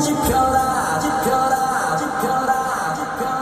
지켜라 지켜라 지켜라 지켜라.